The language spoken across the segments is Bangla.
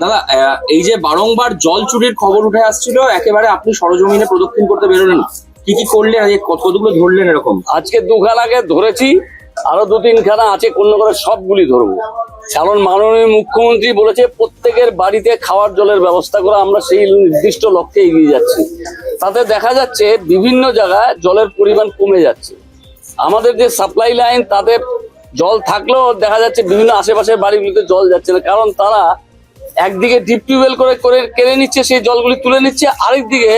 দাদা এই যে বারংবার জল চুরির খবর উঠে আসছিল, একেবারে আপনি সরজমিনে প্রদক্ষিণ করতে বেরোলেন কি কি করলেন? কত- কতগুলো ধরলেন এরকম? আজকে দুখানাকে ধরেছি, আরও দু তিনখানা আছে, কোন করে সবগুলি ধরবো। কারণ মাননীয় মুখ্যমন্ত্রী বলেছে, প্রত্যেকের বাড়িতে খাওয়ার জলের ব্যবস্থা করে, আমরা সেই নির্দিষ্ট লক্ষ্যে এগিয়ে যাচ্ছি। তাতে দেখা যাচ্ছে, বিভিন্ন জায়গায় জলের পরিমাণ কমে যাচ্ছে। আমাদের যে সাপ্লাই লাইন, তাতে জল থাকলেও দেখা যাচ্ছে, বিভিন্ন আশেপাশের বাড়িগুলিতে জল যাচ্ছে না। কারণ তারা একদিকে ডিপ টিউবওয়েল করে করে কেড়ে নিচ্ছে, সেই জলগুলি তুলে নিচ্ছে, আরেকদিকে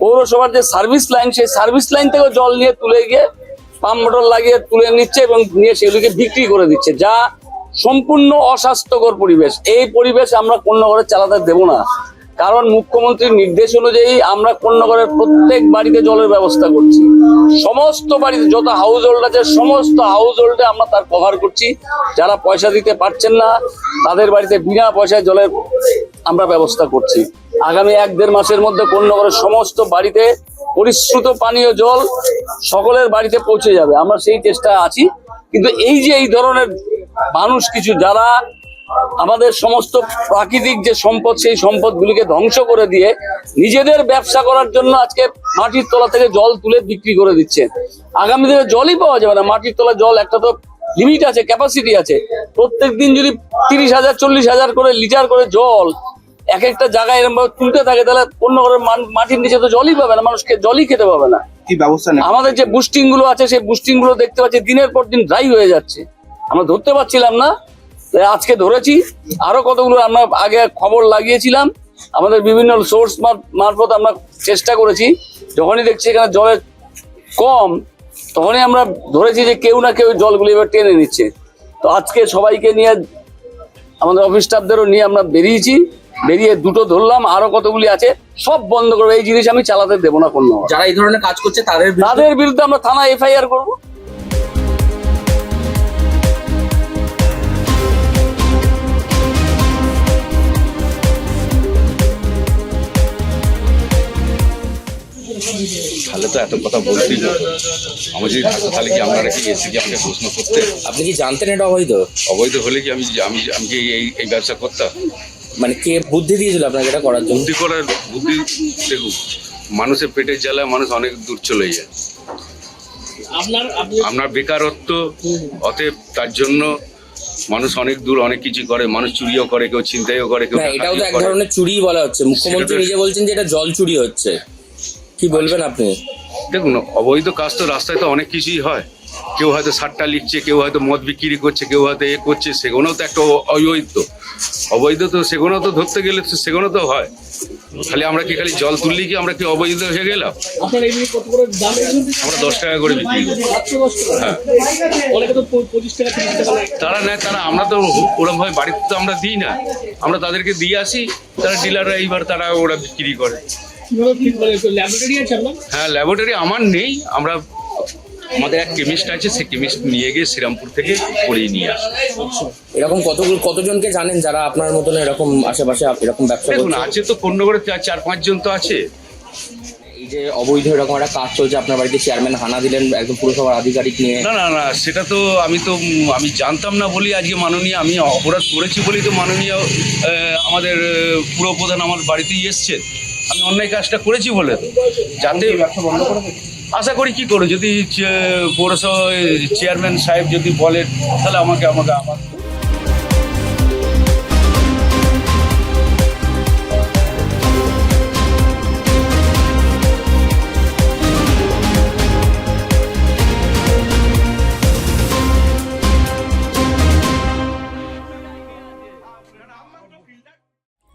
পৌরসভার যে সার্ভিস লাইন সেই সার্ভিস লাইন থেকে জল নিয়ে তুলে গিয়ে পাম্প মোটর লাগিয়ে তুলে নিচ্ছে এবং নিয়ে সেগুলিকে বিক্রি করে দিচ্ছে, যা সম্পূর্ণ অস্বাস্থ্যকর পরিবেশ। এই পরিবেশ আমরা কোন্নগরে চালাতে দেব না। কারণ মুখ্যমন্ত্রীর নির্দেশ অনুযায়ী আমরা কোন্নগরের প্রত্যেক বাড়িতে জলের ব্যবস্থা করছি। সমস্ত বাড়িতে যত হাউস হোল্ড আছে, সমস্ত হাউস হোল্ডে আমরা তার কভার করছি। যারা পয়সা দিতে পারছেন না, তাদের বাড়িতে বিনা পয়সায় জলের আমরা ব্যবস্থা করছি। আগামী এক দেড় মাসের মধ্যে কোন্নগরের সমস্ত বাড়িতে পরিশ্রুত পানীয় জল সকলের বাড়িতে পৌঁছে যাবে। আমরা সেই চেষ্টা আছি। কিন্তু এই যে এই ধরনের মানুষ কিছু, যারা আমাদের সমস্ত প্রাকৃতিক যে সম্পদ সেই সম্পদগুলিকে ধ্বংস করে দিয়ে নিজেদের ব্যবসা করার জন্য আজকে মাটির তলা থেকে জল তুলে বিক্রি করে দিচ্ছে। আগামী দিনে জলই পাওয়া যাবে না। মাটির তলা জল একটা তো লিমিট আছে ক্যাপাসিটি আছে। প্রত্যেক দিন যদি তিরিশ হাজার চল্লিশ হাজার করে লিটার করে জল এক একটা জায়গায় এরকম ভাবে তুলতে থাকে তাহলে অন্য করে মাটির নিচে তো জলই পাবে না। মানুষকে জলই খেতে পাবে না। কি ব্যবস্থা নেই আমাদের যে বুস্টিংগুলো আছে সেই বুস্টিংগুলো দেখতে পাচ্ছি দিনের পর দিন ড্রাই হয়ে যাচ্ছে। আমরা ধরতে পারছিলাম না আজকে ধরেছি আরও কতগুলো আমরা আগে খবর লাগিয়েছিলাম আমাদের বিভিন্ন সোর্স মারফত আমরা চেষ্টা করেছি যখনই দেখছি এখানে জলের কম তখনই আমরা ধরেছি যে কেউ না কেউ জলগুলি এবার টেনে নিচ্ছে। তো আজকে সবাইকে নিয়ে আমাদের অফিস স্টাফদেরও নিয়ে আমরা বেরিয়েছি বেরিয়ে দুটো ধরলাম আরও কতগুলি আছে সব বন্ধ করব। এই জিনিস আমি চালাতে দেবো না কোনো যারা এই ধরনের কাজ করছে তাদের তাদের বিরুদ্ধে আমরা থানা এফআইআর করব। তাহলে তো এত কথা বলতেই আমার যদি থাকতো তাহলে কি আপনারা কি এসে কি আমাকে প্রশ্ন করতে? আপনি কি জানতেন এটা অবৈধ? অবৈধ হলে কি আমি আমি আমি কি এই এই ব্যবসা করতাম? মানে কে বুদ্ধি দিয়েছিল আপনাকে এটা করার জন্য? বুদ্ধি করার বুদ্ধি দেখুন মানুষের পেটের জ্বালায় মানুষ অনেক দূর চলে যায়। আপনার বেকারত্ব অতএব তার জন্য মানুষ অনেক দূর অনেক কিছু করে। মানুষ চুরিও করে কেউ চিন্তাইও করে কেউ এটাও তো এক ধরনের চুরি বলা হচ্ছে। মুখ্যমন্ত্রী নিজে বলছেন যে এটা জল চুরি হচ্ছে। কি বলবেন আপনি? দেখুন অবৈধ কাজ তো রাস্তায় তো অনেক কিছুই হয়। কেউ হয়তো সারটা লিখছে কেউ হয়তো মদ বিক্রি করছে কেউ হয়তো এ করছে সেগুলোও তো একটা অবৈধ। অবৈধ তো সেগুলো তো ধরতে গেলে তো সেগুলো তো হয়। খালি আমরা কি খালি জল তুললি কি আমরা কি অবৈধ হয়ে গেলাম? আপনার এমনি কত করে দাম এগুলো আমরা দশ টাকা করে বিক্রি করি। হ্যাঁ। তারা নেয় তারা আমরা তো ওরকম ভাবে বাড়িতে তো আমরা দিই না। আমরা তাদেরকে দিয়ে আসি তারা ডিলাররা এইবার তারা ওরা বিক্রি করে। হ্যাঁ ল্যাবরেটরি আমার নেই। আমরা আমাদের এক কেমিস্ট আছে সেই কেমিস্ট নিয়ে গিয়ে শ্রীরামপুর থেকে করিয়ে নিয়ে আসে। এরকম কত কতজনকে জানেন যারা আপনার মতন এরকম আশেপাশে এরকম ব্যবসা দেখুন করছে? আছে তো পণ্যগড়ে চার চার পাঁচজন তো আছে। এই যে অবৈধ এরকম একটা কাজ চলছে আপনার বাড়িতে চেয়ারম্যান হানা দিলেন একদম পুরসভার আধিকারিক নিয়ে। না না না সেটা তো আমি তো আমি জানতাম না বলি আজকে মাননীয় আমি অপরাধ করেছি বলি তো মাননীয় আমাদের পুরপ্রধান আমার বাড়িতেই এসছে আমি অন্যায় কাজটা করেছি বলে। যাতে আশা করি কি করে যদি পৌরসভা চেয়ারম্যান সাহেব যদি বলেন, তাহলে আমাকে আমাকে আমার